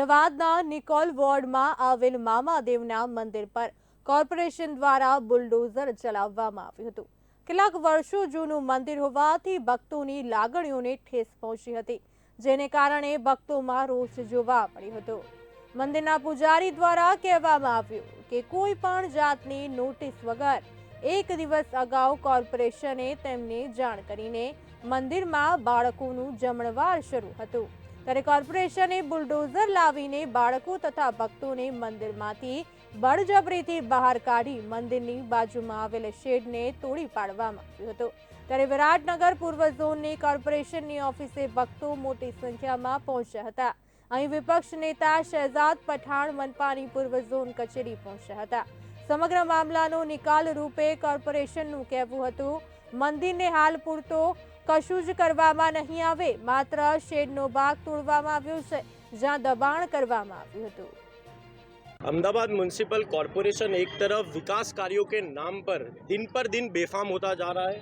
અમદાવાદના નિકોલ વોર્ડમાં આવેલ મામાદેવના મંદિર પર કોર્પોરેશન દ્વારા બુલડોઝર ચલાવવામાં આવ્યું હતું. કેટલાક વર્ષો જૂનું મંદિર હોવાથી ભક્તોની લાગણીઓને ઠેસ પહોંચી હતી, જેને કારણે ભક્તોમાં રોષ જોવા મળ્યો હતો. મંદિરના પૂજારી દ્વારા કહેવામાં આવ્યું કે કોઈ પણ જાતની નોટિસ વગર એક દિવસ અગાઉ કોર્પોરેશને તેમને જાણ કરીને મંદિરમાં બાળકોનું જમણવાર શરૂ હતું. ત્યારે કોર્પોરેશને બુલડોઝર લાવીને બાળકો તથા ભક્તોને મંદિરમાંથી બળજબરીથી બહાર કાઢી મંદિરની બાજુમાં આવેલ શેડને તોડી પાડવામાં આવ્યો હતો. ત્યારે વિરાટનગર પૂર્વ ઝોનની કોર્પોરેશનની ઓફિસે ભક્તો મોટી સંખ્યામાં પહોંચ્યા હતા. અહીં વિપક્ષ નેતા શહેજાદ પઠાણ મનપાની પૂર્વ ઝોન કચેરી પહોંચ્યા હતા. સમગ્ર મામલાનો નિકાલ રૂપે કોર્પોરેશનનું કહેવું હતું. મંદિરને હાલ પૂરતો કશું જ કરવામાં નહીં આવે માત્ર શેડનો ભાગ તોડવામાં આવ્યો છે જ્યાં દબાણ કરવામાં આવ્યું હતું अहमदाबाद म्यूनसिपल कॉरपोरेशन एक तरफ विकास कार्यों के नाम पर दिन पर दिन बेफाम होता जा रहा है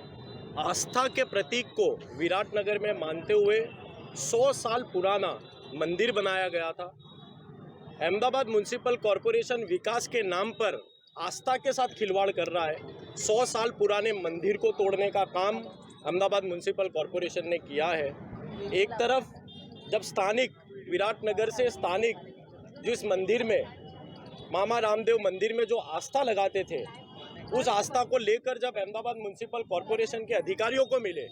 आस्था के प्रतीक को विराटनगर में मानते हुए 100 साल पुराना मंदिर बनाया गया था अहमदाबाद म्यूनसिपल कॉरपोरेशन विकास के नाम पर आस्था के साथ खिलवाड़ कर रहा है 100 साल पुराने मंदिर को तोड़ने का काम अहमदाबाद म्यूनसिपल कॉरपोरेशन ने किया है। एक तरफ़ जब स्थानिक, विराटनगर से स्थानिक जो इस मंदिर में, मामा रामदेव मंदिर में जो आस्था लगाते थे, उस आस्था को लेकर जब अहमदाबाद म्यूनसिपल कॉरपोरेशन के अधिकारियों को मिले,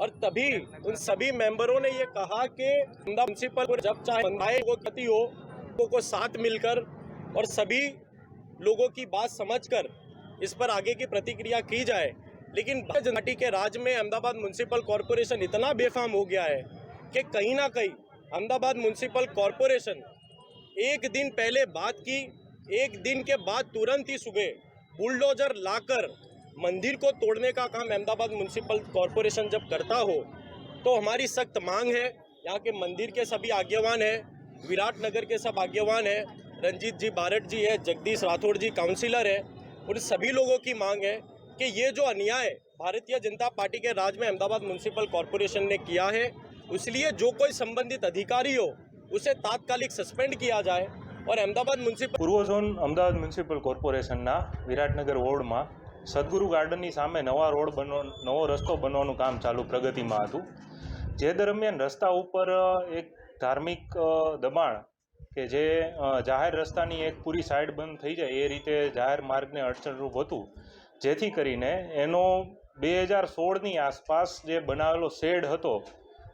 और तभी उन सभी मेंबरों ने ये कहा कि अहमदाबाद म्यूनसिपल को जब चाहे बंधाए वो गति हो, लोगों को साथ मिलकर और सभी लोगों की बात समझकर इस पर आगे की प्रतिक्रिया की जाए लेकिन भारतीय के राज में अहमदाबाद म्यूनसिपल कॉरपोरेशन इतना बेफाम हो गया है कि कहीं ना कहीं अहमदाबाद म्यूनसिपल कॉरपोरेशन एक दिन पहले बात की, एक दिन के बाद तुरंत ही सुबह बुलडोजर लाकर मंदिर को तोड़ने का काम अहमदाबाद म्यूनसिपल कॉरपोरेशन जब करता हो तो हमारी सख्त मांग है, यहाँ के मंदिर के सभी आज्ञावान हैं विराटनगर के सब आज्ञावान हैं, रंजीत जी बारट जी है, जगदीश राठौड़ जी काउंसिलर है, उन सभी लोगों की मांग है कि ये जो अन्याय भारतीय जनता पार्टी के राज में अहमदाबाद म्यूनसिपल कॉरपोरेशन ने किया है इसलिए जो कोई संबंधित अधिकारी हो उसे तात्कालिक सस्पेंड किया जाए और अहमदाबाद म्यूनसिपल પૂર્વ ઝોન અમદાવાદ મ્યુનિસિપલ કોર્પોરેશનના વિરાટનગર વોર્ડમાં સદગુરુ ગાર્ડનની સામે નવા રોડ બનવા નવો રસ્તો બનવાનું કામ ચાલુ પ્રગતિમાં હતું જે દરમિયાન રસ્તા ઉપર અ, એક ધાર્મિક અ, દબાણ કે જે અ, જાહેર રસ્તાની એક પૂરી સાઈડ બંધ થઈ જાય એ રીતે જાહેર માર્ગને અડચણરૂપ હતું જેથી કરીને એનો બે હજાર સોળની આસપાસ જે બનાવેલો શેડ હતો,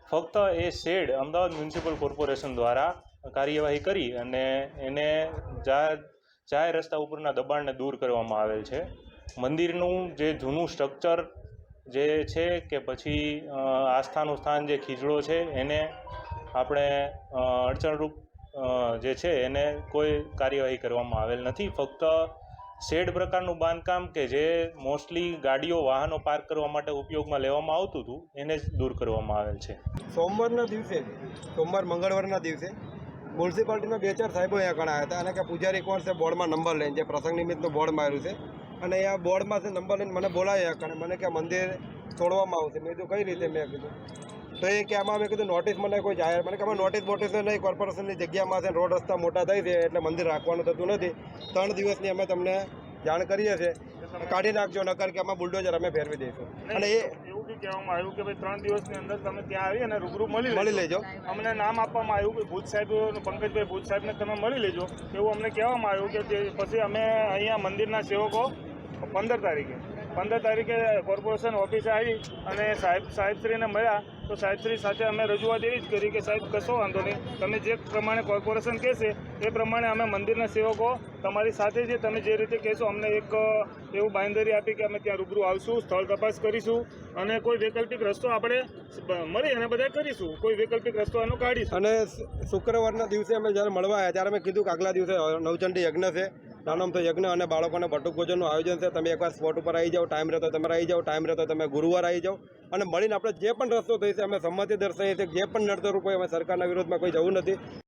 ફક્ત એ શેડ અમદાવાદ મ્યુનિસિપલ કોર્પોરેશન દ્વારા કાર્યવાહી કરી અને એને જાહેર જાહેર રસ્તા ઉપરના દબાણને દૂર કરવામાં આવેલ છે. મંદિરનું જે જૂનું સ્ટ્રક્ચર જે છે કે પછી આસ્થાનું સ્થાન જે ખીજડો છે, એને આપણે અડચણરૂપ જે છે એને કોઈ કાર્યવાહી કરવામાં આવેલ નથી. ફક્ત શેડ પ્રકારનું બાંધકામ કે જે મોસ્ટલી ગાડીઓ, વાહનો પાર્ક કરવા માટે ઉપયોગમાં લેવામાં આવતું હતું, એને જ દૂર કરવામાં આવેલ છે. સોમવારના દિવસે, સોમવાર મંગળવારના દિવસે મ્યુનિસિપાલિટીના બે ચાર સાહેબો અહીંયા ઘણા હતા. અને કે પૂજારી કોણ છે, બોર્ડમાં નંબર લઈને, જે પ્રસંગ નિમિત્તનું બોર્ડ માર્યું છે. અને એ બોર્ડમાં છે નંબર લઈને મને બોલાવ્યા કારણ મને કે મંદિર છોડવામાં આવશે. મેં કીધું, કઈ રીતે? મેં કીધું તો એ કે આમાં મેં કીધું નોટિસ મને કોઈ જાહેર મને કે નોટિસ બોટિસ નહીં કોર્પોરેશનની જગ્યામાં છે રોડ રસ્તા મોટા થાય છે એટલે મંદિર રાખવાનું થતું નથી. ત્રણ દિવસની અમે તમને જાણ કરીએ છીએ. કાઢી નાખજો નકર કે આમાં બુલડોઝર અમે ફેરવી દઈશું. અને એ કહેવામાં આવ્યું કે ભાઈ ત્રણ દિવસની અંદર તમે ત્યાં આવી અને રૂબરૂ મળી મળી લેજો. અમને નામ આપવામાં આવ્યું કે ભૂત સાહેબ પંકજભાઈ ભૂત સાહેબને તમે મળી લેજો. એવું અમને કહેવામાં આવ્યું કે પછી અમે અહીંયા મંદિરના સેવકો પંદર તારીખે. પંદર તારીખે કોર્પોરેશન ઓફિસે આવી અને સાહેબ સાહેબશ્રીને મળ્યા તો સાહેબશ્રી સાથે અમે રજૂઆત એવી જ કરી કે સાહેબ, કશો વાંધો નહીં. તમે જે પ્રમાણે કોર્પોરેશન કહેશે, એ પ્રમાણે અમે મંદિરના સેવકો તમારી સાથે જે તમે જે રીતે કહેશો, અમને એક એવું બાંધરી આપી કે અમે ત્યાં રૂબરૂ આવશું, સ્થળ તપાસ કરીશું અને કોઈ વૈકલ્પિક રસ્તો આપણે મળી અને બધા કરીશું. કોઈ વૈકલ્પિક રસ્તો એનો કાઢીશું. અને શુક્રવારના દિવસે અમે જ્યારે મળવા આવ્યા ત્યારે અમે કીધું કે આગલા દિવસે નવચંડી યજ્ઞ છે. નાનો યજ્ઞ અને બાળકોને બટુક ભોજનનું આયોજન છે. તમે એકવાર સ્પોટ ઉપર આવી જાઓ, ટાઈમ રહેતો તમે આવી જાઓ, ટાઈમ રહેતો તમે ગુરુવાર આવી જાઓ. અને મળીને આપણે જે પણ રસ્તો થઈ અમે સંમતિ દર્શાવીએ છીએ જે પણ નડતરૂપ હોય અમે સરકારના વિરોધમાં કોઈ જવું નથી.